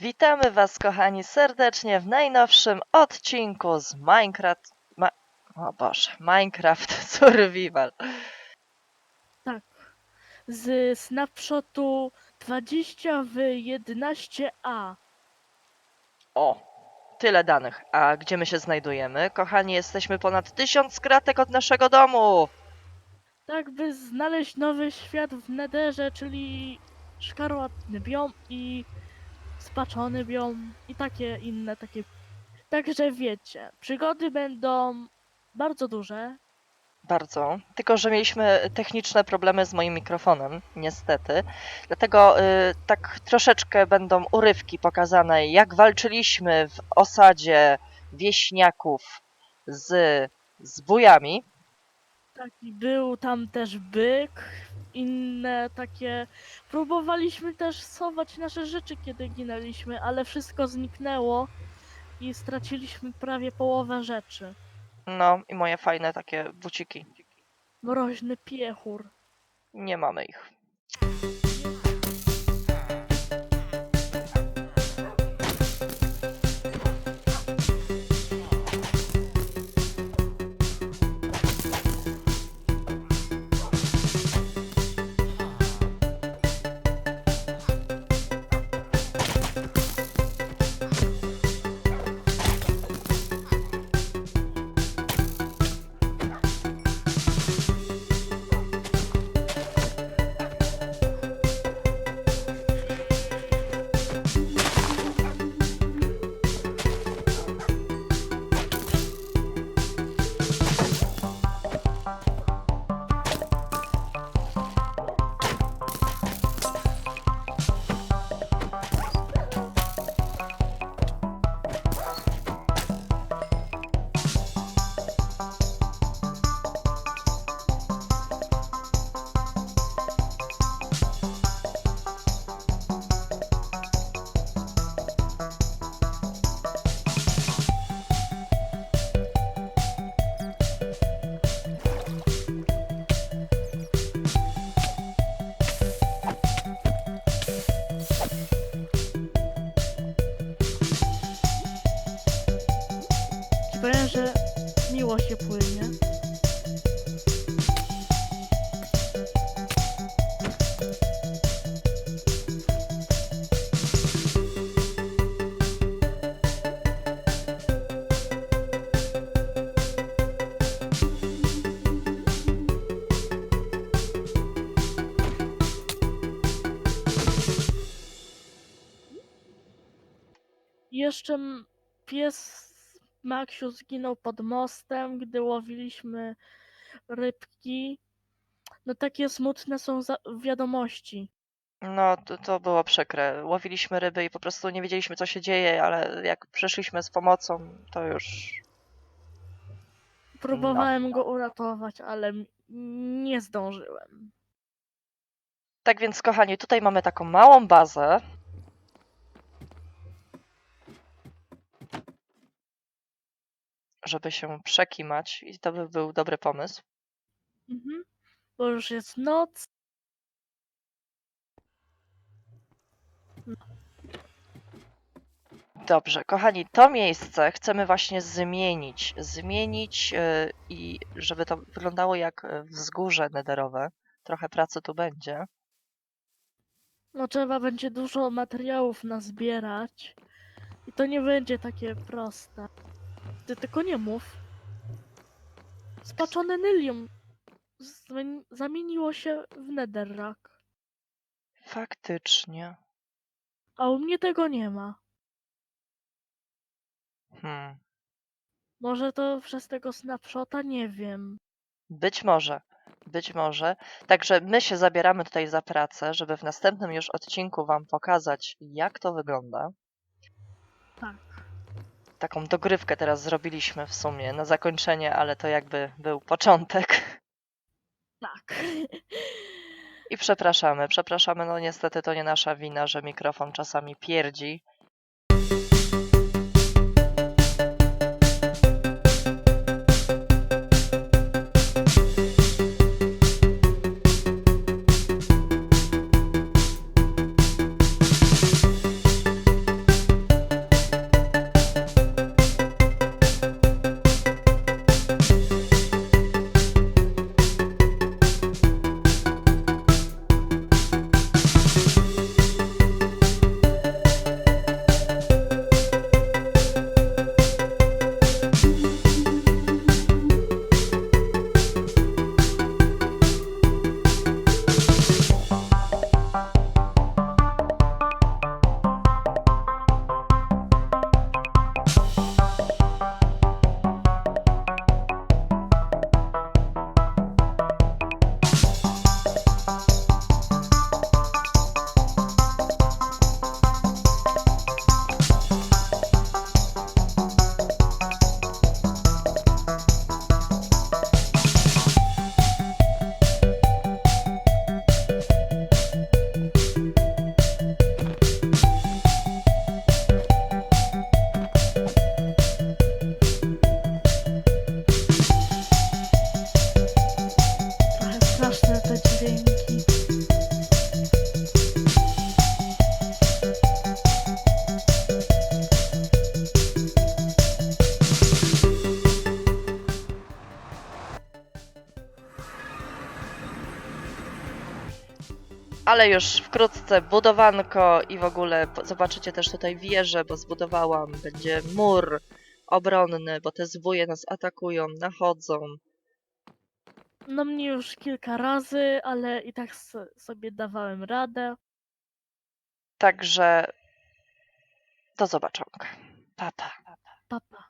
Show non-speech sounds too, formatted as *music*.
Witamy Was, kochani, serdecznie w najnowszym odcinku z Minecraft. Ma... O Boże, Minecraft *laughs* Survival. Tak. Z snapshotu 20 w 11a. O, tyle danych. A gdzie my się znajdujemy? Kochani, jesteśmy ponad tysiąc kratek od naszego domu. Tak, by znaleźć nowy świat w Netherze, czyli szkarłatny biom i spaczony biom i takie inne takie. Także wiecie, przygody będą bardzo duże. Bardzo. Tylko, że mieliśmy techniczne problemy z moim mikrofonem, niestety. Dlatego y, tak troszeczkę będą urywki pokazane, jak walczyliśmy w osadzie wieśniaków z zbójami. Tak, i był tam też byk, inne takie. Próbowaliśmy też schować nasze rzeczy, kiedy ginęliśmy, ale wszystko zniknęło i straciliśmy prawie połowę rzeczy. No i moje fajne takie buciki. Mroźny piechur. Nie mamy ich. Powiem, że miło się płynie. Jeszcze pies Maksiu zginął pod mostem, gdy łowiliśmy rybki. No takie smutne są za- wiadomości. No, to, to było przykre. Łowiliśmy ryby i po prostu nie wiedzieliśmy, co się dzieje, ale jak przyszliśmy z pomocą, to już Próbowałem go uratować, ale m- nie zdążyłem. Tak więc, kochani, tutaj mamy taką małą bazę. Żeby się przekimać, i to by był dobry pomysł. Mhm. Bo już jest noc. Dobrze, kochani, to miejsce chcemy właśnie zmienić. Zmienić yy, i żeby to wyglądało jak y, wzgórze nederowe. Trochę pracy tu będzie. No trzeba będzie dużo materiałów nazbierać. I to nie będzie takie proste. Ty tylko nie mów. Spaczone Nylium zamieniło się w Netherrack. Faktycznie. A u mnie tego nie ma. Hmm. Może to przez tego snapshota? Nie wiem. Być może, być może. Także my się zabieramy tutaj za pracę, żeby w następnym już odcinku Wam pokazać, jak to wygląda. Tak. Taką dogrywkę teraz zrobiliśmy w sumie na zakończenie, ale to jakby był początek. Tak. I przepraszamy, przepraszamy, no niestety to nie nasza wina, że mikrofon czasami pierdzi. Ale już wkrótce budowanko i w ogóle zobaczycie też tutaj wieżę, bo zbudowałam. Będzie mur obronny, bo te zbóje nas atakują, nachodzą. No mnie już kilka razy, ale i tak so- sobie dawałem radę. Także do zobaczonka. Pa, pa. Papa.